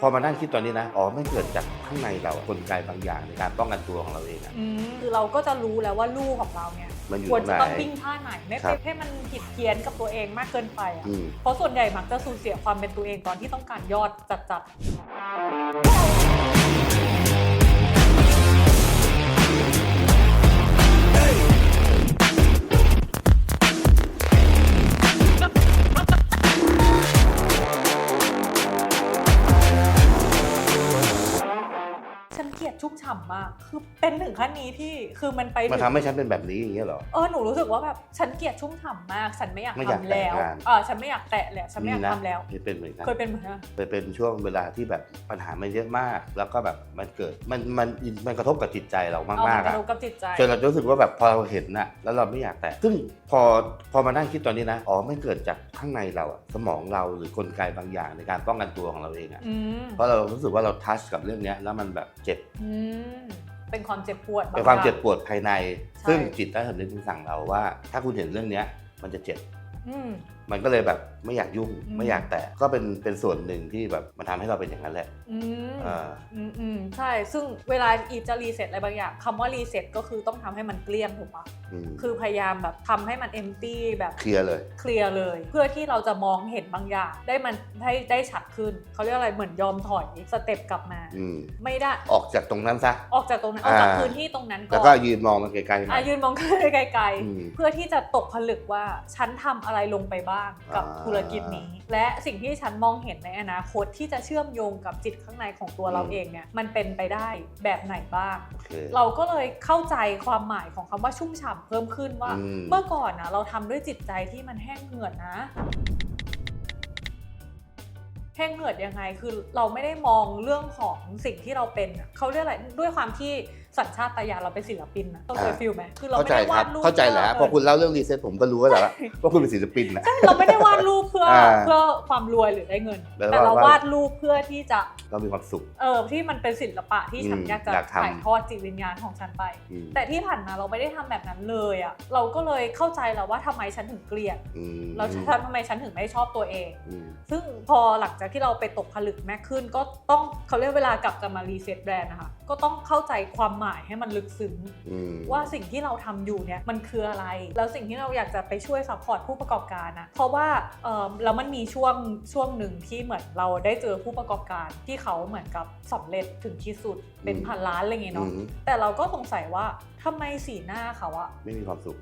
พอมานั่งคิดตอนนี้นะ อ๋อไม่เกิดจากข้างในเรากลไกบางอย่างในการป้องกันตัวของเราเองอะ อืมคือเราก็จะรู้แล้วว่าลูกของเราเนี่ยมันอยู่ควรตรงจะไหน ต้องวิ่งท่าไหนไม่ครัไปบ ให้มันผิดเพี้ยนกับตัวเองมากเกินไปอะอืม เพราะส่วนใหญ่มักจะสูญเสียความเป็นตัวเองตอนที่ต้องการยอดจัดๆ ชุกฉ่ำมาก คือเป็นถึงขั้นนี้พี่คือมันไปมาถึงทำให้ฉันเป็นแบบนี้อย่างเงี้ยเหรอ เออหนูรู้สึกว่าแบบฉันเกลียดชุ่มฉ่ำมาก ฉันไม่อยากไม่อยากทำแล้วแตะงานเออฉันไม่อยากแตะแล้วฉันไม่อยากนะทำแล้วเคยเป็นเหมือนกันเคยเป็นเหมือนกันเคยเป็นช่วงเวลาที่แบบปัญหามันเยอะมาก แล้วก็แบบมันเกิดมันมันมันกระทบกับจิตใจเราเอามากมันๆกอะระทบกับจิตใจจนเรารู้สึกว่าแบบพอเราเห็นน่ะแล้วเราไม่อยากแตะซึ่งพอพอมานั่งคิดตอนนี้นะอ๋อไม่เกิดจากข้างในเราอะสมองเราหรือกลไกบางอย่างในการป้องกันตัวของเราเองอะอืมเพราะเรารู้สึกว่าเราทัชกับเรื่องเนี้ยแล้วมันแบบเจ็บอืมเป็นความเจ็บปวดบงเป็นความอย่งเจ็บปวดภายในใช่ซึ่งจิตใต้สำนึกมันสั่งเราว่า ถ้าคุณเห็นเรื่องเนี้ย มันจะเจ็บอื มมันก็เลยแบบไม่อยากยุ่งอืม ไม่อยากแตะก็เป็นเป็นส่วนหนึ่งที่แบบมันทำให้เราเป็นอย่างนั้นแหละอืมอ่า อืมอืมใช่ ซึ่งเวลาอีฟจะรีเซ็ตอะไรบางอย่างคำว่ารีเซ็ตก็คือต้องทำให้มันเกลี้ยงถูกปะอืมคือพยายามแบบทำให้มันเอมตี้แบบเคลียร์เลย เคลียร์เลย เพื่อที่เราจะมองเห็นบางอย่าง ได้มันได้ได้ชัดขึ้นเขาเรียกอะไรเหมือนยอมถอยสเต็ปกลับมา อืมไม่ได้ออกจากตรงนั้นซะ ออกจากตรงนั้นออกจากอ่า พื้นที่ตรงนั้นก่แล้วอนก็ยืนมองมันไกลๆหน่อะอยยืนมองขึ้นไกลอืม ๆ เพื่อที่จะตกผลึกว่าฉันทำอะไรลงไปบ้างกับอ่าธุรกิจนี้ และสิ่งที่ฉันมองเห็นในอนาคตที่จะเชื่อมโยงกับจิตข้างในของตัวเราเองเนี่ยมันเป็นไปได้แบบไหนบ้างโอเคเราก็เลยเข้าใจความหมายของคำว่าชุ่มฉ่ำเพิ่มขึ้นว่าอืมเมื่อก่อนนะเราทำด้วยจิตใจที่มันแห้งเหือดนะแห้งเหือดยังไงคือเราไม่ได้มองเรื่องของสิ่งที่เราเป็นอะเขาเรียกอะไรด้วยความที่ สัญชาตญาณเราเป็นศิลปินนะต้องเคยอ่าฟิลไหมคือเราเข้าไม่ใจได้ควารับดรูปเข้าใจแล้ว พอคุณเล่าเรื่องรีเซ็ตผมก็รู้แล้วแหละว่าว่าคุณเป็นศิลปินนะ ใช่เราไม่ได้วาดรูปเพื่ออ่าเพื่อความรวยหรือได้เงิน แล้วแต่เราวาดวาดรูปเพื่อที่จะเรามีความสุข เออที่มันเป็นศิลปะที่ฉันอืมอยากจะอยากทำ ถ่ายทอดจิตวิญญาณของฉันไป อืมแต่ที่ผ่านมาเราไม่ได้ทำแบบนั้นเลยอะ่ะเราก็เลยเข้าใจแล้วว่าทำไมฉันถึงเกลียดอืมแล้วฉันทำไมฉันถึงไม่ชอบตัวเอง อืม ซึ่งพอหลังจากที่เราไปตกผลึกแม็กขึ้น ก็ต้องเขาเรียกเวลากลับจะมารีเซ็ตแบรนด์นะคะ ก็ต้องเข้าใจความหมายให้มันลึกซึ้งอืมว่าสิ่งที่เราทำอยู่เนี่ยมันคืออะไร แล้วสิ่งที่เราอยากจะไปช่วยซัพพอร์ตผู้ประกอบการนะเพราะว่าเออแล้วมันมีช่วงช่วงหนึ่งที่เหมือนเราได้เจอผู้ประกอบการที่เขาเหมือนกับสำเร็จถึงที่สุดเป็นพันล้านอะไรอย่างเงี้ยอืเนาะมแต่เราก็สงสัยว่า ทำไมสีหน้าเขาอะไม่มีความสุข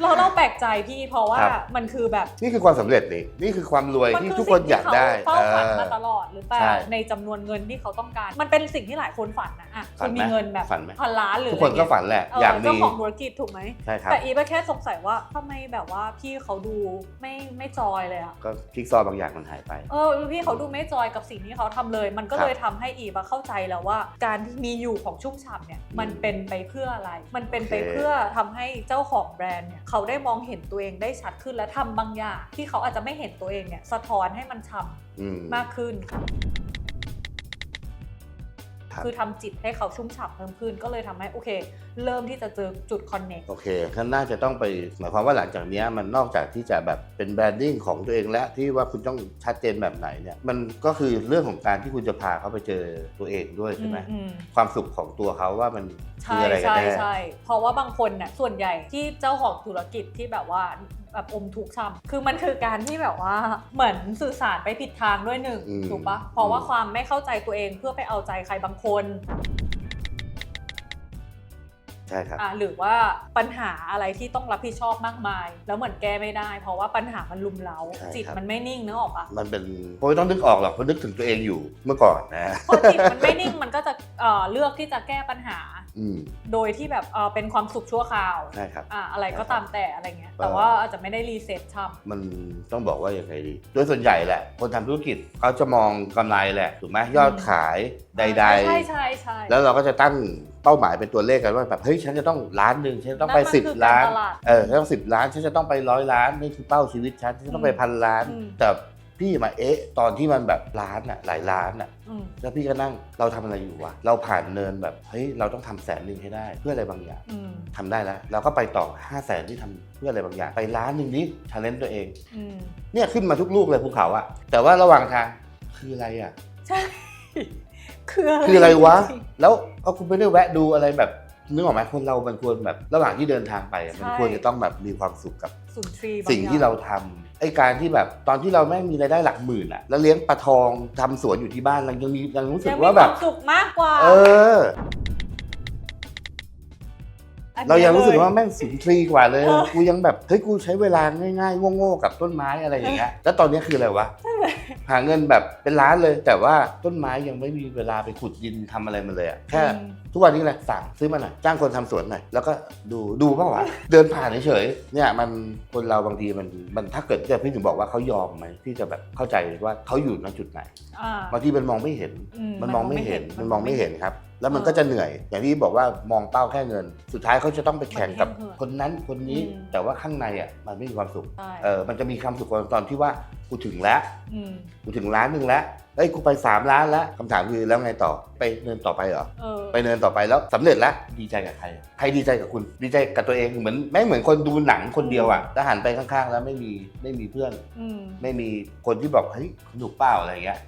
เราเราแปลกใจพี่เพราะว่าครับ มันคือแบบนี่คือความสำเร็จนี่นี่คือความรวยมันที่คือทุกคนอยากได้สิ่งที่เขาเฝ้าฝันมาเออตลอดหรือเปล่าใช่ ในจำนวนเงินที่เขาต้องการ มันเป็นสิ่งที่หลายคนฝันนะอะฝัคุนณไหมมีเงินแบบฝันไหม พันล้านหรือทุกคนก็อะไรเงี้ยฝันแหละเอออยากเจ้ามีของธุรกิจถูกไหม ใช่ครับ แต่อีฟแค่สงสัยว่าทำไมแบบว่าพี่เขาดูไม่ไม่จอยเลยอะก็จิ๊กซอว์บางอย่างมันหายไป เออพี่เขาดูไม่จอยกับสิ่งที่เขาทำเลย มันก็ครับเลยทำให้อีฟอะเข้าใจแล้วว่า การที่มีอยู่ของชุ่มฉ่ำเนี่ยมันเป็นไปเพื่ออะไร มันเป็นไปโอเคเพื่อทำให้เจ้าของแบรนด์เนี่ยเขาได้มองเห็นตัวเองได้ชัดขึ้นและทำบางอย่างที่เขาอาจจะไม่เห็นตัวเองเนี่ยสะท้อนให้มันฉ่ำอืมมากขึ้นครับ คือทำจิตให้เขาชุ่มฉ่ำเพิ่มขึ้น ก็เลยทำให้โอเค เริ่มที่จะเจอจุดคอนเน็กโอเคท่านน่าจะต้องไปหมายความว่าหลังจากเนี้ยมันนอกจากที่จะแบบเป็นแบรนดิ้งของตัวเองและที่ว่าคุณต้องชัดเจนแบบไหนเนี่ยมันก็คือเรื่องของการที่คุณจะพาเขาไปเจอตัวเองด้วยใช่ไหมอืมความสุขของตัวเขาว่ามันคืใช่ออะไรกันใช่แน่ใช่เพราะว่าบางคนเนี่ยส่วนใหญ่ที่เจ้าของธุรกิจที่แบบว่า แบบอมทุกข์ช้ำคือมันคือการที่แบบว่าเหมือนสื่อสารไปผิดทางด้วยหนึ่งอืม ถูกปะเพราะว่าอืมความไม่เข้าใจตัวเองเพื่อไปเอาใจใครบางคนใช่ครับ อะหรือว่าปัญหาอะไรที่ต้องรับผิดชอบมากมาย แล้วเหมือนแก้ไม่ได้ เพราะว่าปัญหามันลุมเล้าใช่ครับ จิตมันไม่นิ่งนึกออกปะ มันเป็นผมไม่ต้องนึกออกหรอกเพราะนึกถึงตัวเองอยู่เมื่อก่อนนะ พอจิตมันไม่นิ่งมันก็จะเอ่อเลือกที่จะแก้ปัญหา อืม โดยที่แบบเอ่อเป็นความสุขชั่วคราวใช่ครับ อะอะไรก็ตามแต่อะไรเงี้ยเออแต่ว่าอาจจะไม่ได้รีเซ็ตช่ำมันต้องบอกว่ายังไงดี โดยส่วนใหญ่แหละ คนทำธุรกิจเขาจะมองกำไรแหละถูกไหมยอดขายใดใช่ใช่ใช่ๆแล้วเราก็จะตั้งเป้าหมายเป็นตัวเลขกันว่าแบบเฮ้ยฉันจะต้องล้านหนึ่งฉันจะต้องไปนั่นมันสิบคือล้านการตลาดเออฉันต้องสิบล้านฉันจะต้องไปร้อยล้านนี่คือเป้าชีวิตฉันฉันจะต้องไปอืมพันล้าน อืม แต่ พี่มาเอ๊ะตอนที่มันแบบล้านอะหลายล้านอะอืมแล้วพี่ก็นั่งเราทำอะไรอยู่วะเราผ่านเนินแบบเฮ้ยเราต้องทำแสนหนึ่งให้ได้ เพื่ออะไรบางอย่างอืมทำได้แล้วเราก็ไปต่อ5 0 0แสนที่ทำเพื่ออะไรบางอย่าง ไปล้านหนึ่งนี้ชาเลนจ์ตัวเองอืมเนี่ยขึ้นมาทุกลูกเลยภูเขาอะแต่ว่าระหว่างทางคืออะไรอะใช่คืออะไรคืออะไรวะจงแล้วเอาคุณไม่ได้แวะดูอะไรแบบนึกออกไหมคนเรามันควรแบบระหว่างที่เดินทางไปอะมันควรจะต้องแบบมีความสุขกับๆศูนย์ทรีบางสิ่งที่อย่เราทำ ไอ้การที่แบบตอนที่เราแม่งมีรายได้หลักหมื่นอะแล้วเลี้ยงปลาทองทำสวนอยู่ที่บ้านเรายังมียังรู้สึกยังมีว่าคแบวาบ มสุขมากกว่า เอออันนี้ เรายังรู้สึกลว่าแม่งสุนทรีกว่าเลยเออกูยังแบบเฮ้ยกูใช้เวลาง่ายๆโง่ๆกับต้นไม้อะไรอย่างเงี้ยแล้วตอนนี้คืออะไรวะหาเงินแบบเป็นล้านเลย แต่ว่าต้นไม้ยังไม่มีเวลาไปขุดดินทำอะไรมันเลยอะแค่อืมทุกวันนี้แหละสั่งซื้อมาหน่อยจ้างคนทำสวนหน่อยแล้วก็ดูดูเปล่าวะเดินผ่านเฉยๆเนี่ยมันคนเราบางทีมันมันถ้าเกิดจะพี่ถึงบอกว่าเขายอมไหมที่จะแบบเข้าใจว่าเขาอยู่ณจุดไหนอ่าบางทีมันมองไม่เห็นอืมันมองไม่เห็นมันมองไม่เห็นครับ แล้วมันเออก็จะเหนื่อย อย่างที่บอกว่ามองเป้าแค่เงิน สุดท้ายเขาจะต้องไปแข่งกับมันแค่เงินคนนั้นคนนี้ อืมแต่ว่าข้างในอะมันไม่มีความสุข ใช่ เออ มันจะมีความสุขตอนที่ว่ากูถึงแล้ว อืมกูถึงล้านหนึ่งแล้ว เอ้ย กูไปสามล้านแล้วคำถามคือแล้วไงต่อ ไปเนินต่อไปเหรอ เออ ไปเนินต่อไปแล้วสำเร็จแล้วดีใจกับใคร ใครดีใจกับคุณ ดีใจกับตัวเองเหมือนแม่งเหมือนคนดูหนังคนเดียวอะแล้วหันไปข้างๆ แล้วไม่มีไม่มีเพื่อน อืม ไม่มีคนที่บอกเฮ้ยสนุกเปล่าอะไรอย่างเงี้ย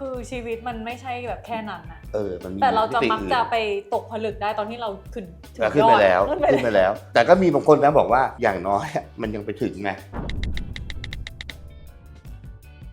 คือชีวิตมันไม่ใช่แบบแค่นั้นนะเออมันมีแต่เราจะมิติมักอื่นจะไปตกผลึกได้ตอนที่เราขึ้นถึงแล้วขึ้นยอไปดแล้วขึ้นไปขึ้นไปแล้วแล้ว แต่ก็มีบางคนนะบอกว่าอย่างน้อยอะมันยังไปถึงไง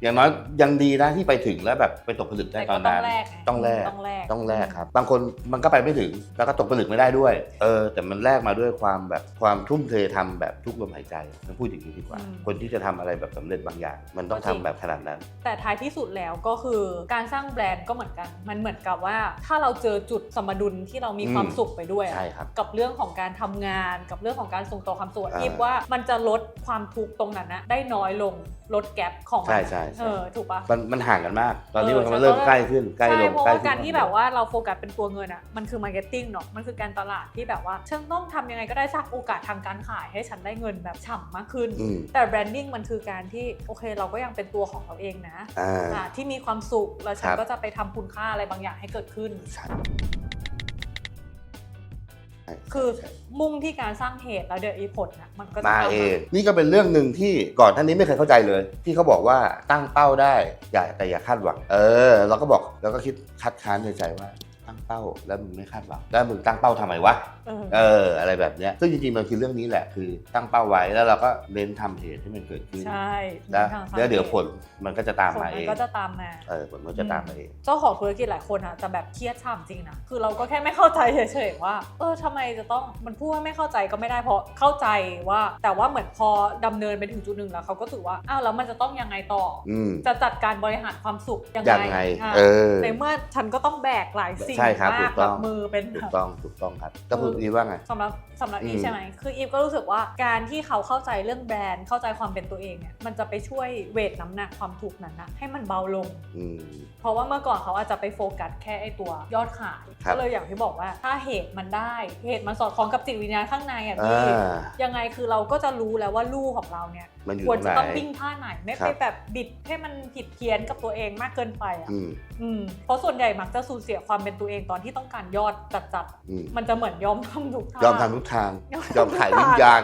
อย่างน้อยยังดีนะที่ไปถึงแล้วแบบไปตกผลึกได้แต่ตก็อนต้อนั้งน แลกไงต้องแลก ต้องแลก ต้องแลกครับ บางคนมันก็ไปไม่ถึง แล้วก็ตกผลึกไม่ได้ด้วย เออ แต่มันแลกมาด้วยความแบบความทุ่มเททำแบบทุกลมหายใจมันพูดอย่างนี้ดีกว่าคนที่จะทำอะไรแบบสำเร็จบางอย่าง มันต้องทำแบบขนาดนั้น แต่ท้ายที่สุดแล้วก็คือการสร้างแบรนด์ก็เหมือนกัน มันเหมือนกับว่าถ้าเราเจอจุดสมดุลที่เรามีอืม ความสุขไปด้วยอะใช่ครับ กับเรื่องของการทำงานกับเรื่องของการส่งต่อความสุขอ่าอีฟว่ามันจะลดความทุกข์ตรงนั้นนะได้น้อยลงลดแกลบของมันใช่ใช่ใช่เออถูกปะมันมันห่างกันมาก ตอนนี้เออมันเริ่มใช่ใกล้ขึ้นใกล้ลใช่งเพราะใกล้ว่าขึ้น การที่แบบว่าเราโฟกัสเป็นตัวเงินอะมันคือมาร์เก็ตติ้งเนาะมันคือการตลาดที่แบบว่าฉันต้องทำยังไงก็ได้สร้างโอกาสทางการขายให้ฉันได้เงินแบบฉ่ำมากขึ้น อืม แต่แบรนดิ้งมันคือการที่โอเคเราก็ยังเป็นตัวของเราเองนะอ่า อะที่มีความสุขแล้วฉันครับ ก็จะไปทำคุณค่าอะไรบางอย่างให้เกิดขึ้น ใช่ คือใช่มุ่งที่การสร้างเหตุแล้วเดี๋ยวอีผลนะมันก็จะมาตเองนี่ก็เป็นเรื่องหนึ่งที่ก่อนท่านนี้ไม่เคยเข้าใจเลย ที่เขาบอกว่าตั้งเป้าได้อย่าแต่อย่าคาดหวัง เออเราก็บอกเราก็คิดคัดค้านในใจว่าตั้ง เป้าแล้วมึงไม่คาดหวังแล้วมึงตั้งเป้าทำไมวะเออเอออะไรแบบเนี้ยซึ่งจริงๆมันคือเรื่องนี้แหละคือตั้งเป้าไว้แล้วเราก็เน้นทำเหตุให้มันเกิดขึ้นใช่แล้วทางสร้างแล้วเดี๋ยวหตุผลมันก็จะตามผลมามัเอนงก็จะตามมาเออผลมันจะตามมาเองเจ้าของธุรกิจหลายคนอะจะแบบเครียดช่ำจริงนะคือเราก็แค่ไม่เข้าใจเฉยๆว่า เออทำไมจะต้องมันพูดว่าไม่เข้าใจก็ไม่ได้เพราะเข้าใจว่า แต่ว่าเหมือนพอดำเนินไปถึงจุดหนึ่งแล้วเขาก็ถือว่าอ้าวแล้วมันจะต้องยังไงต่ออืมจะจัดการบริหารความสุขยังยังไงไงอะเออในเมื่อฉันก็ต้องแบกหลายสิ่งใช่ครับมาถูกกต้แบอง บมือเป็นถูแบกบต้องถูกต้องครับก็พูดดีว่าไง สำหรับสำหรับอีอืฟมใช่ไหมคืออีฟก็รู้สึกว่าการที่เขาเข้าใจเรื่องแบรนด์เข้าใจความเป็นตัวเองเนี่ยมันจะไปช่วยเวทน้ำหนักความทุกข์นั้นนะให้มันเบาลง อืม เพราะว่าเมื่อก่อนเขาอาจจะไปโฟกัสแค่ไอตัวยอดขายครับ ก็เลยอย่างที่บอกว่าถ้าเหตุมันได้ เหตุมันสอดคล้องกับจิตวิญญาณข้างในอะอ่พี่ายังไงคือเราก็จะรู้แล้วว่าลูกของเราเนี่ยมันอยู่ควรตรงจะไหนต้องวิ่งท่าไหนไม่ครัไปบแบบบิดให้มันผิดเพี้ยนกับตัวเองมากเกินไปอะอืมอืมเพราะส่วนใหญ่มักจะสูญเสียความเป็นตัวเองตอนที่ต้องการยอดจัดอืมๆมันจะเหมือนยอมทำทุกทางยอมทำทุกทางยอมยอมขายวิญญาณ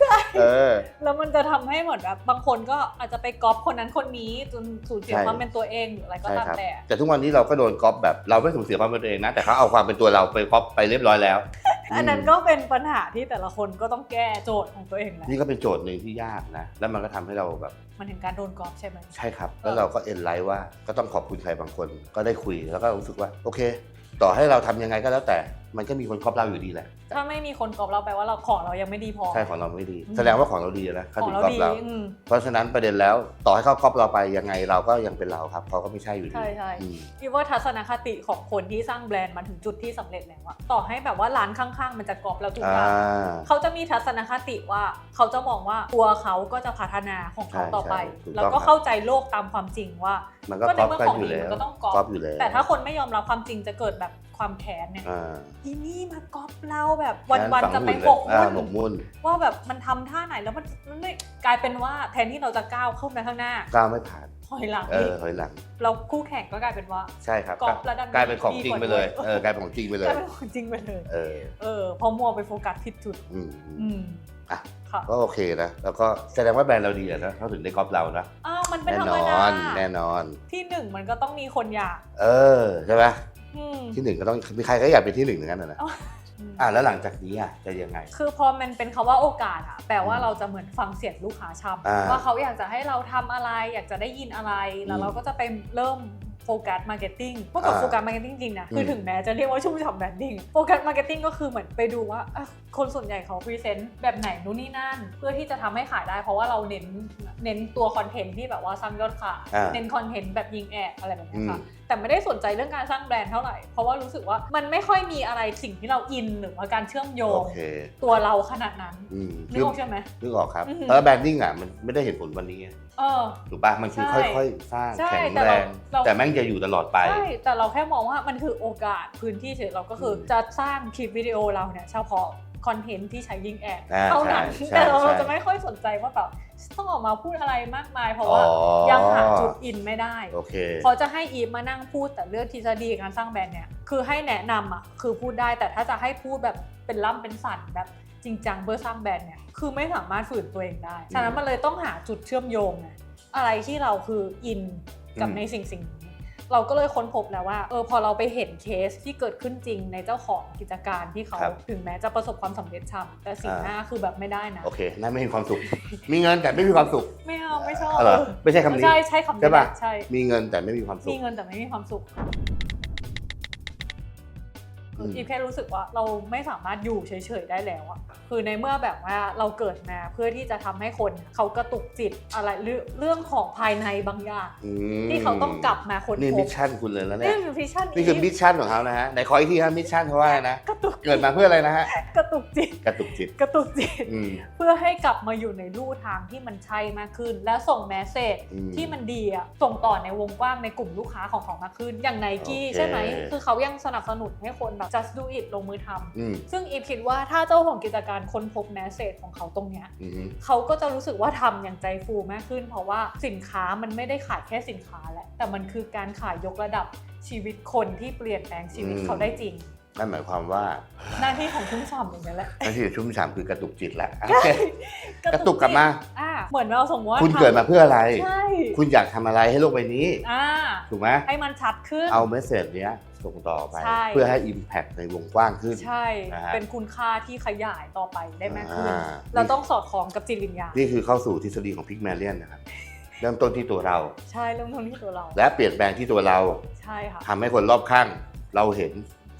ใช่เออแล้วมันจะทำให้เหมือนแบบบางคนก็อาจจะไปก๊อปคนนั้นคนนี้จนสูญเสียใช่ความเป็นตัวเองหรืออะไรก็ใช่ตามครับแต่แต่ทุกวันนี้เราก็โดนก๊อปแบบเราไม่สูญเสียความเป็นตัวเองนะแต่เขาเอาความเป็นตัวเราไปก๊อปไปเรียบร้อยแล้ว อันนั้นมก็เป็นปัญหาที่แต่ละคนก็ต้องแก้โจทย์ของตัวเองแหละนี่ก็เป็นโจทย์หนึ่งที่ยากนะ แล้วมันก็ทำให้เราแบบ มันถึงการโดนก๊อปใช่ไหม ใช่ครับ แล้วเราก็เอ็นไลท์ว่าก็ต้องขอบคุณใครบางคน ก็ได้คุยแล้วก็รู้สึกว่า โอเค ต่อให้เราทำยังไงก็แล้วแต่ มันก็มีคนก๊อปเราอยู่ดีแหละ ถ้าไม่มีคนก๊อปเราแปลว่าเราของเรายังไม่ดีพอ ใช่ของเราไม่ดีอืมแสดงว่าของเราดีนะเขาขอถึงงเราก๊อปดีเรา อืม เพราะฉะนั้นประเด็นแล้วต่อให้เขาก๊อปเราไปยังไงเราก็ยังเป็นเราครับเขาก็ไม่ใช่อยู่ดีใช่ใช่ อืม คิดว่าทัศนคติของคนที่สร้างแบรนด์มาถึงจุดที่สำเร็จแล้วอะต่อให้แบบว่าร้านข้างๆ มันจะก๊อปเราทุกออ่าย่างเขาจะมีทัศนคติว่าเขาจะมองว่าตัวเขาก็จะพัฒนาของเขาใช่ต่อไป ใช่ถูกต้อง แล้วก็เข้าใจโลกตามความจริงว่า มันก็ก็ในก๊อปเมื่อกันของอยู่ดีแล้มันวก็ต้องก๊อป ก๊อปอยู่แล้วแต่ถ้าคนไม่ยอมรับความจริงจะเกิดแบบความแค้นเนี่ยอ่า อีนี่มาก๊อปเราแบบวันฝัๆงจะไปหุ่นหเลยมกอ่ามุ่นหมกมุ่นว่าแบบมันทำท่าไหนแล้วมันมันไม่กลายเป็นว่าแทนที่เราจะก้าวเข้าไปข้างหน้าก้าวไม่ผ่านถอยหลังเออีอกถอยหลัง เราคู่แข่งก็กลายเป็นว่าใช่ครับก๊อปแล้วดันกลายเป็นของจริงไปเลยดีกว่าด้วยเออกลายเป็นของจริงไปเลกลายยเป็นของจริงไปเลยเออเออเพอมัวไปโฟกัสผิดจุดอืมอืมอืมอะคค่ะก็โอเคนะ แล้วก็แสดงว่าแบรนด์เราดีอะนะเขาถึงได้ก๊อปเรานะอ้าวมันเป็นแน่ธรนรมอดานแน่นอน ที่หนึ่งมันก็ต้องมีคนอยาก เออใช่ไหมอืมที่หนึ่งก็ต้องมีใครก็อยากเป็นที่หนึ่งอย่างนั้นนะนะ อืมอะแล้วหลังจากนี้อะจะยังไง คือพอมันเป็นคำว่าโอกาสอะแปลว่าอืมเราจะเหมือนฟังเสียงลูกค้าช้อ่าำว่าเขาอยากจะให้เราทำอะไร อยากจะได้ยินอะไร แล้อืวมเราก็จะไปเริ่มโฟกัสมาร์เก็ตติ้งเมื่อก่อนอ่าโฟกัสมาร์เก็ตติ้งจริงนะ คือม ถึงแม้จะเรียกว่าชุ่มฉ่ำแบรนดิ้งโฟกัสมาร์เก็ตติ้งก็คือเหมือนไปดูว่าอะคนส่วนใหญ่เขาพรีเซนต์แบบไหนนู่นนี่นั่น เพื่อที่จะทำให้ขายได้ เพราะว่าเราเน้นเน้นตัวคอนเทนต์ที่แบบว่าสร้างยอดขาย อ่า เน้นคอนเทนต์แบบยิงแอดอะไรแบบอืนี้มค่ะ แต่ไม่ได้สนใจเรื่องการสร้างแบรนด์เท่าไหร่ เพราะว่ารู้สึกว่ามันไม่ค่อยมีอะไรสิ่งที่เราอินหรือว่าการเชื่อมโยโองเคตัวเราขนาดนั้นอืมนึกออกใช่ไหม นึกออกครับอือหือ เออแบรนดิ้งอะมันไม่ได้เห็นผลวันนี้ไงเออ ถูกปะมันคือใช่ค่อยๆ สร้างใช่แข็งแต่แรเราง เรา แต่แม่งจะอยู่ตลอดไป ใช่แต่เราแค่มองว่ามันคือโอกาสพื้นที่เฉยเราก็คืออม จะสร้างคลิปวิดีโอเราเนี่ยเฉพาะ คอนเทนต์ที่ใช้ยิงแอดอ่าเท่านั้นใช่ใช่แต่เราใช่จะไม่ค่อยสนใจว่าแบบต้องออกมาพูดอะไรมากมาย เพราะอ๋อว่ายังหาจุดอินไม่ได้โอเคพอจะให้อีฟมานั่งพูดแต่เรื่องทฤษฎีการสร้างแบรนด์เนี่ยคือให้แนะนำอะคือพูดได้แต่ถ้าจะให้พูดแบบเป็นล่ำเป็นสันแบบจริงจังเพื่อสร้างแบรนด์เนี่ยคือไม่สามารถฝืนตัวเองได้ฉะนั้นมันเลยต้องหาจุดเชื่อมโยงไงอะไรที่เราคืออินกับอืมในสิ่งสิ่งนี้ เราก็เลยค้นพบแล้วว่าเออพอเราไปเห็นเคสที่เกิดขึ้นจริงในเจ้าของกิจการที่เขาครับ ถึงแม้จะประสบความสำเร็จช่ำแต่สิ่งอ่าหน้าคือแบบไม่ได้นะ โอเค นั่นไม่มีความสุข มีเงินแต่ไม่มีความสุขไม่เอาไม่ชอบอ๋อเหรอไม่ใช่คำนี้ ใช่ใช่คำใช่นี้ปะแหละใช่ มีเงินแต่ไม่มีความสุมีข เงินแต่ไม่มีความสุข อืมอีฟแค่รู้สึกว่าเราไม่สามารถอยู่เฉยๆได้แล้วอะคือในเมื่อแบบว่าเราเกิดมาเพื่อที่จะทำให้คนเขากระตุกจิตอะไรเรื่องเรื่องของภายในบางอย่างอืมที่เขาต้องกลับมาค้นนี่พมิบชชั่นคุณเลยแล้วเนี่นี่ยคือพิชชั่นนี่คือมิชชั่นของเขานะฮะไหนขออีกทีครับมิชชั่นเขาว่าไงนะกระตุกเกิดมาเพื่ออะไรนะฮะกระตุกจิตกระตุกจิตกระตุกจิตอืมเพื่อให้กลับมาอยู่ในลู่ทางที่มันใช่มากขึ้น และส่งแมสเซจอืมที่มันดีอะส่งต่อในวงกว้างในกลุ่มลูกค้าของเขามากขึ้น อย่างไนกี้โอเคใช่ไหมคือเขายังสนับสนุนให้คนแบบ just do it ลงมือทำอืมซึ่งอีฟคิดว่าถ้าเจ้าของกิจการค้นพบแมสเซจของเขาตรงเนี้ยอืมเขาก็จะรู้สึกว่าทำอย่างใจฟูมากขึ้น เพราะว่าสินค้ามันไม่ได้ขายแค่สินค้าแหละแต่มันคือการขายยกระดับชีวิตคนที่เปลี่ยนแปลงชีวิตอืมเขาได้จริงนั่นหมายความว่า หน้าที่ของชุ่มฉ่ำอย่างนี้นแหละหน้าที่ชุ่มฉ่ำคือกระตุกจิตแหละโอเคกระตุกกลับมาอ่าเหมือนเราสมมติว่าคุณเกิดมาเพื่ออะไรใช่คุณอยากทำอะไรให้โลกใบนี้อ่าถูกไหมให้มันชัดขึ้นเอาเมสเซจเนี้ย ส่งต่อไป ใช่ เพื่อให้ Impact ในวงกว้างขึ้น ใช่ นะฮะ เป็นคุณค่าที่ขยายต่อไปได้มากขึ้น อ่าเราต้องสอดคล้องกับจิตวิญญาณ นี่คือเข้าสู่ทฤษฎีของพิกแมเลียนนะครับ เริ่มต้นที่ตัวเรา ใช่เริ่มต้นที่ตัวเรา และเปลี่ยนแปลงที่ตัวเราใช่ค่ะ ทำให้คนรอบข้างเราเห็น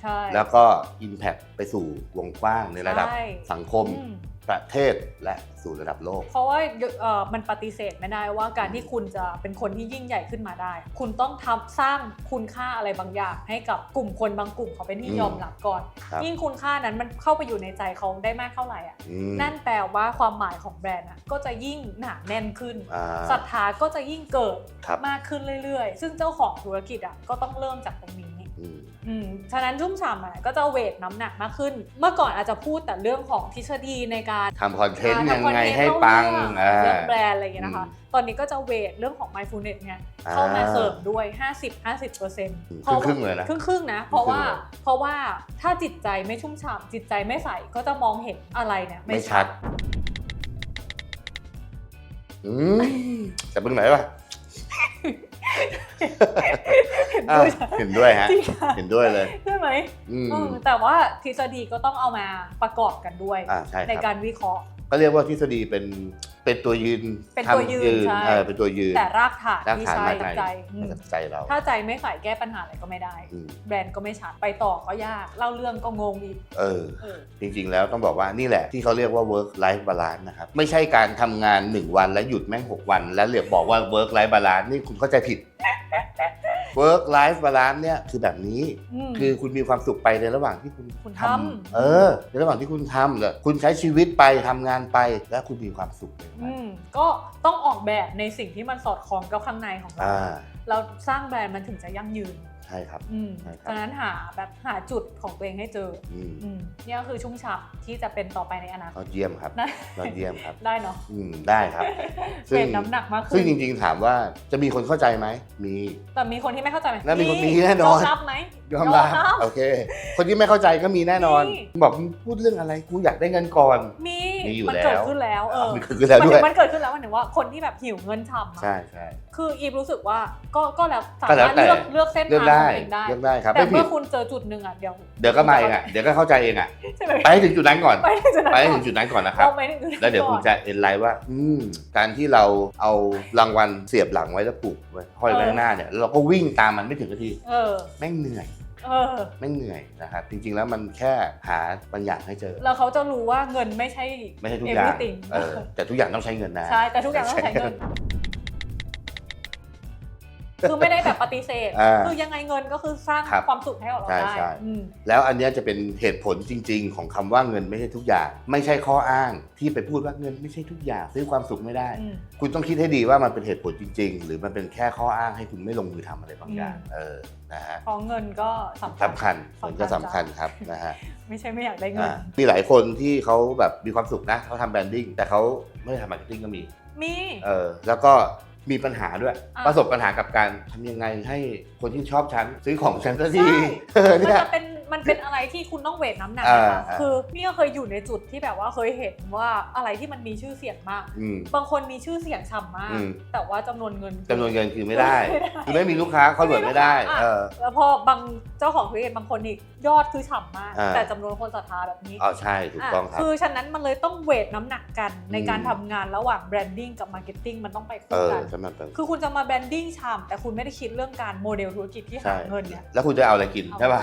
ใช่ แล้วก็ Impact ไปสู่วงกว้างในระดับใช่ สังคม อืม ประเทศและสู่ระดับโลก เพราะว่าเอ่อมันปฏิเสธไม่ได้ว่าการที่คุณจะเป็นคนที่ยิ่งใหญ่ขึ้นมาได้ คุณต้องทำสร้างคุณค่าอะไรบางอย่าง ให้กับกลุ่มคนบางกลุ่มเขาเป็นที่อืมยอมรับก่อน ครับ ยิ่งคุณค่านั้นมันเข้าไปอยู่ในใจเขาได้มากเท่าไหร่อะอืมนั่นแปลว่าความหมายของแบรนด์อะก็จะยิ่งหนาแน่นขึ้นอ่าศรัทธาก็จะยิ่งเกิดครับ มากขึ้นเรื่อยๆ ซึ่งเจ้าของธุรกิจอะก็ต้องเริ่มจากตรงนี้ อืมอืมฉะนั้นชุ่มฉ่ำอะก็จะเวทน้ำหนักมากขึ้น เมื่อก่อนอาจจะพูดแต่เรื่องของทฤษฎีในการทำคอนเทนต์อ่ายังทำคอนไงเทนต์ให้ปังเล่าอ่าเรื่องแบรนด์อะไรอย่างเงี้ยนะคะอืมตอนนี้ก็จะเวทเรื่องของ mindfulness เนี่ยเข้ามาอ่าเสริมด้วย 50 50เปอร์เซ็นต์ครึ่งๆเลยนะครึ่งครึ่งๆนะเพราะว่าครึ่งๆเลย เพราะว่าถ้าจิตใจไม่ชุ่มฉ่ำจิตใจไม่ใสก็จะมองเห็นอะไรเนี่ยไม่ชัด อืมแต่มึงไหนวะเห็น อะด้วยใช่เห็นด้วยฮะ จริงค่ะเห็นด้วยเลย ใช่ไหมอืม เออแต่ว่าทฤษฎีก็ต้องเอามาประกอบกันด้วย อ่าใช่ในครับการวิเคราะห์ ก็เรียกว่าทฤษฎีเป็น เป็นตัวยืนเป็นตัวทำยืนใช่ เออเป็นตัวยืนแต่รากฐานรากที่ฐานใช่มากับในใจอืมใจเรา ถ้าใจไม่ใส่แก้ปัญหาอะไรก็ไม่ได้ อืม แบรนด์ก็ไม่ชัดไปต่อก็ยากเล่าเรื่องก็งงอีกเออ เออ จริงๆ แล้วต้องบอกว่านี่แหละที่เขาเรียกว่า work life balance นะครับ ไม่ใช่การทำงาน 1 วันแล้วหยุดแม่ง 6 วัน แล้วเรียกบอกว่า work life balance นี่คุณเข้าใจผิด work life balance เนี่ยคือแบบนี้มคือคุณมีความสุขไปในระหว่างที่คุณคุณททำเออ ในระหว่างที่คุณทำแล้วคุณใช้ชีวิตไปทำงานไป แล้วคุณมีความสุขในนั้นอืมก็ต้องออกแบบในสิ่งที่มันสอดคล้องกับข้างในของเราอ่าเราสร้างแบรนด์มันถึงจะยั่งยืน ใช่ครับ อืมใช่ครับ ฉะนั้นหาแบบหาจุดของตัวเองให้เจออืมอืมเนี่ยก็คือชุ่มฉ่ำที่จะเป็นต่อไปในอนาคยอตดเยี่ยมครับนะยอดเยี่ยมครับ ได้เนาะอืมได้ครับเป็นน้ำหนักมากขึ้นซึ่งจริงๆถามว่าจะมีคนเข้าใจไหมมี แต่มีคนที่ไม่เข้าใจไหมแล้วมีคนมีแน่นอนยอมรับไหมยอมรับยอมรับ โอเค คนที่ไม่เข้าใจก็มีแน่นอนมีบอกมึงพูดเรื่องอะไรกูอยากได้เงินก่อน มีมีอยู่มันแล้ว เกิดขึ้นแล้วเออมันคือแล้วด้วยมันเกิดขึ้นแล้วมันถึงว่าคนที่แบบหิวเงินฉ่ำอะใช่ใช่ คืออีฟรู้สึกว่าก็ก็แล้วสาก็แล้มาวรถแต่ เลือกเลือกเส้นเลือกทางได้ของตัวเองได้ เลือกได้ครับแต่ไม่ผิเมื่ดอคุณเจอจุดหนึ่งอะเดี๋ยวเดี๋ยวก็มาเองอะเดี๋ยวก็เข้าใจเองอะใช่ไหมไปให้ถึงจุดนั้นก่อน ไปถึงจุดนั้นไปให้ก่ถึอนงจุดนั้นก่อนนะครับ เราไปถึงจุดนั้นแล้วเดี๋ยวก่คุอณนจะเอ็นไลน์ว่า อืม การที่เราเอารางวัลเสียบหลังไว้แล้วผูกไว้ห้อยไว้เออข้างหน้าเนี่ยแล้วเราก็วิ่งตามมันไม่ถึงนาที เออ แม่งเหนื่อย เออแม่งเหนื่อยนะครับ จริง ๆ แล้วมันแค่หาบางอย่างให้เจอ แล้วเขาจะรู้ว่าเงินไม่ใช่ ไม่ใช่ทุกอย่าง everything เออแต่ทุกอย่างต้องใช้เงินนะ ใช่ แต่ทุกอย่างต้องใช้เงิน คือไม่ได้แบบปฏิเสธ อ่าคือยังไงเงินก็คือสร้างครับความสุขให้กับเราใช่ได้ใช่ อืม แล้วอันเนี้ยจะเป็นเหตุผลจริง ๆ ของคำว่าเงินไม่ใช่ทุกอย่าง ไม่ใช่ข้ออ้างที่ไปพูดว่าเงินไม่ใช่ทุกอย่างซื้อความสุขไม่ได้ อืม คุณต้องคิดให้ดีว่ามันเป็นเหตุผลจริง ๆ หรือมันเป็นแค่ข้ออ้างให้คุณไม่ลงมือทำอะไรบางอย่างอืมเออนะฮะเพราะเงินก็สำคัญ สำคัญมันก็สำคัญจ้ะครับนะฮะไม่ใช่ไม่อยากได้เงิน อ่ามีหลายคนที่เขาแบบมีความสุขนะเขาทำแบรนดิ้งแต่เขาไม่ได้ทำมาร์เก็ตติ้งก็มี มี เออแล้วก็ มีปัญหาด้วย อะ ประสบปัญหากับการทำยังไงให้คนที่ชอบฉันซื้อของฉันสักทีใช่เออมันเนี่ย จะเป็น มันเป็นอะไรที่คุณต้องเวทน้ำหนักอ่านะคะอ่า คือนี่ก็เคยอยู่ในจุดที่แบบว่าเคยเห็นว่าอะไรที่มันมีชื่อเสียงมาก อืม บางคนมีชื่อเสียงฉ่ำมาก อืม แต่ว่าจำนวนเงิน จำนวนเงินคือไม่ได้ ไม่ได้คือไม่มีลูกค้าเขาเบิดไม่ได้อะเออ แล้วพอบางเจ้าของธุรกิจบางคนอีกยอดคือฉ่ำมาก อ่า แต่จำนวนคนศรัทธาแบบนี้อ๋อใช่ถูกต้องครับ คือฉะนั้นมันเลยต้องเวทน้ำหนักกัน ในอืมการทำงานระหว่างแบรนดิ้งกับมาร์เก็ตติ้งมันต้องไปเอคู่อกัน สำหรับเป็นคือคุณจะมาแบรนดิ้งฉ่ำแต่คุณไม่ได้คิดเรื่องการโมเดลธุรกิจที่ใช่หาเงินเนี่ยแล้วคุณจะเอาอะไรกินเอาใช่ป่ะ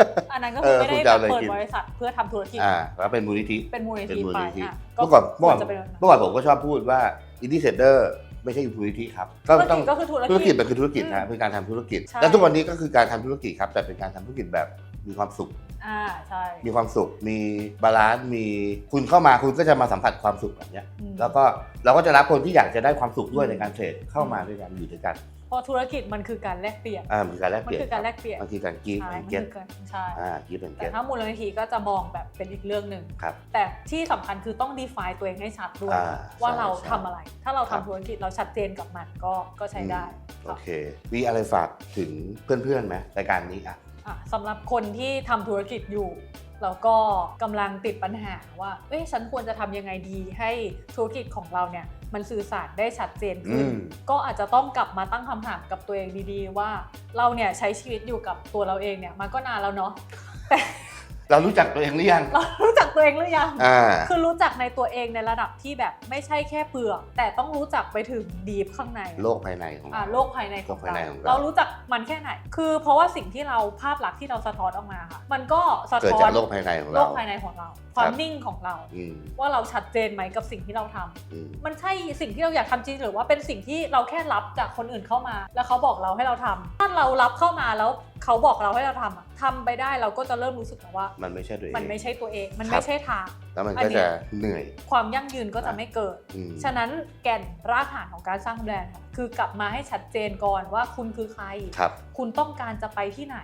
อั นนั้นก็เอคืออไม่ได้คุณจะแบเอาบอะไรเปิดกินบริษัทเพื่อทำธุรกิจ อ่าแล้วเป็นมูลนิธิ เป็นมูลนิเป็นธิมูลไปนิธิ อะเมื่อก่อนเมื่อก่อนควรจะเป็นแบบนั้นเมื่อก่อนผมก็ชอบพูดว่าอินดี้เซเดอร์ไม่ใช่มูลนิธิครับก็ธุรต้อกิงจก็คือธุรธุรกิกิจจ มันคือธุรกิจอืนะมเป็นการทำธุรกิจ ใช่ และทุกวันนี้ก็คือการทำธุรกิจครับ แต่เป็นการทำธุรกิจแบบมีความสุข อ่าใช่มีความสุข มีบาลานซ์มีคุณเข้ามาคุณก็จะมาสัมผัสความสุขแบบเนี้ย อืม แล้วก็เราก็จะรับคนที่อยากจะได้ความสุขด้วยอืมในการเทรดเข้ามาด้วยกันอยู่ด้วยกันเพ ราะธุรกิจมันคือการแลกเปลี่ยนอ่ามีการแลกมัเปลี่ยนคือการแลกเปลี่ยนบางทีการกีฟใช่แอนมันเก็ตคือการใช่อ่ากีฟแอนแต่เก็ตถ้ามูลนิธิก็จะมองแบบเป็นอีกเรื่องหนึ่ง ครับ แต่ที่สำคัญคือต้อง define ตัวเองให้ชัดด้วย อ่าว่าใช่เราใช่ทำอะไร ถ้าเราครัทำบ ธุรกิจเราชัดเจนกับมันก็ก็ใช้ได้โอเค มีอะไรฝากถึงเพื่อนๆไหมรายการนี้อะ อะสำหรับคนที่ทำธุรกิจอยู่ แล้วก็กำลังติดปัญหาว่าเอ้ยฉันควรจะทำยังไงดีให้ธุรกิจของเราเนี่ยมันสื่อสารได้ชัดเจนขึ้นอืมก็อาจจะต้องกลับมาตั้งคำถามกับตัวเองดีๆ ว่าเราเนี่ยใช้ชีวิตอยู่กับตัวเราเองเนี่ยมาก็นานแล้วเนาะแต่ เรารู้จักตัวเองหรือยัง เรารู้จักตัวเองหรือยัง อ่า คือรู้จักในตัวเองในระดับที่แบบไม่ใช่แค่เปลือก แต่ต้องรู้จักไปถึงดีฟข้างใน โลกภายในของอ่าเรา โลกภายในของโลกภายเราในของเรา เรารู้จักมันแค่ไหน คือเพราะว่าสิ่งที่เราภาพลักษณ์ที่เราสะท้อนออกมาค่ะ มันก็สะเกิดท้อจานกโลกภายในของโลเรา กภายในของเราความนิ่งของเรา อืมว่าเราชัดเจนไหมกับสิ่งที่เราทำอืมมันใช่สิ่งที่เราอยากทำจริงหรือว่าเป็นสิ่งที่เราแค่รับจากคนอื่นเข้ามา แล้วเขาบอกเราให้เราทำถ้าเรารับเข้ามาแล้วเขาบอกเราให้เราทำอะทำไปได้เราก็จะเริ่มรู้สึกแล้วว่า มันไม่ใช่ตัวเอง มันไม่ใช่ตัวเอง มันครัไม่บใช่ทาง แล้วมันอันก็นี้จะเหนื่อยความยั่งยืนก็จะไม่เกิด อืมฉะนั้นแก่นรากฐานของการสร้างแบรนด์ค่ะคือกลับมาให้ชัดเจนก่อนว่าคุณคือใคร ครับ คุณต้องการจะไปที่ไหน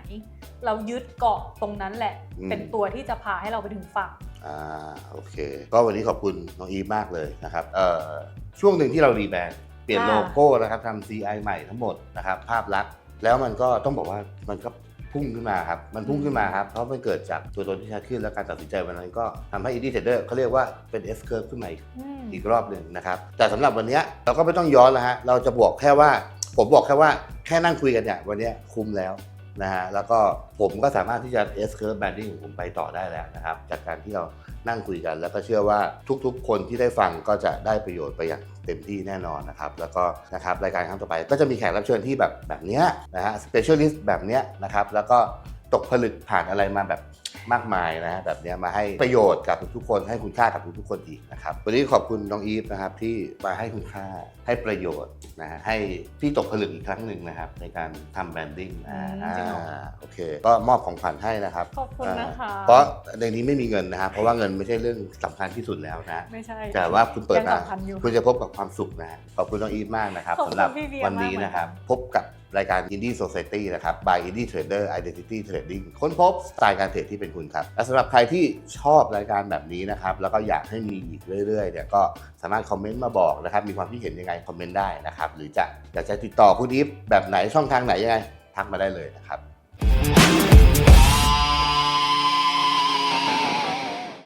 เรายึดเกาะตรงนั้นแหละ อืม เป็นตัวที่จะพาให้เราไปถึงฝั่งอ่าโอเค ก็วันนี้ขอบคุณน้องอีฟมากเลยนะครับเอ่อช่วงหนึ่งที่เรารีแบรนด์เปลี่ยนอ่าโลโก้นะครับทำ CI ใหม่ทั้งหมดนะครับ ภาพลักษณ์แล้วมันก็ต้องบอกว่ามันก็พุ่งขึ้นมาครับ มันพุ่งขึ้นมาครับ เพราะมันเกิดจากตัวตนที่ชัดขึ้นและการตัดสินใจวันนั้นก็ทำให้ Indie Trader เขาเรียกว่าเป็น S curve ขึ้นมาอีกอืมอีกรอบหนึ่งนะครับ แต่สำหรับวันเนี้ยเราก็ไม่ต้องย้อนแล้วฮะ เราจะบอกแค่ว่า ผมบอกแค่ว่าแค่นั่งคุยกันเนี่ยวันเนี้ยคุ้มแล้ว นะฮะแล้วก็ผมก็สามารถที่จะ S curve banding ของผมไปต่อได้แล้วนะครับ จากการที่เรานั่งคุยกัน แล้วก็เชื่อว่าทุกๆ คนที่ได้ฟังก็จะได้ประโยชน์ไปอย่างเต็มที่แน่นอนนะครับ แล้วก็นะครับรายการครั้งต่อไปก็จะมีแขกรับเชิญที่แบบแบบเนี้ยนะฮะ specialist แบบเนี้ยนะครับ แล้วก็ตกผลึกผ่านอะไรมาแบบ มากมายนะฮะแบบเนี้ยมาให้ประโยชน์กับทุกๆคน ให้คุณค่ากับทุกๆคนอีกนะครับ วันนี้ขอบคุณน้องอีฟนะครับที่มาให้คุณค่าให้ประโยชน์นะฮะให้พี่ตกผลึกอีกครั้งหนึ่งนะครับ ในการทำแบรนดิ้งนะอืมจริงเหรออ่าโอเค ก็มอบของขวัญให้นะครับขอบคุณนะคะอ่าเพราะในนี้ไม่มีเงินนะฮะเพราะว่าเงินไม่ใช่เรื่องสำคัญที่สุดแล้วนะไม่ใช่แต่ว่าคุณเปิดยังมาสำคัญอยู่คุณจะพบกับความสุขนะฮะขอบคุณน้องอีฟมากนะครับขอบคุณสำหรับพี่เวียวันนี้มากเหมือนกันนะครับ พบกับ รายการ Indie Society นะครับ by Indie Trader Identity Trading ค้นพบสไตล์การเทรดที่เป็นคุณครับ และสำหรับใครที่ชอบรายการแบบนี้นะครับ แล้วก็อยากให้มีอีกเรื่อยๆเนี่ยก็สามารถคอมเมนต์มาบอกนะครับ มีความคิดเห็นยังไงคอมเมนต์ได้นะครับ หรือจะอยากจะติดต่อคุณอีฟแบบไหนช่องทางไหนยังไง ทักมาได้เลยนะครับครับ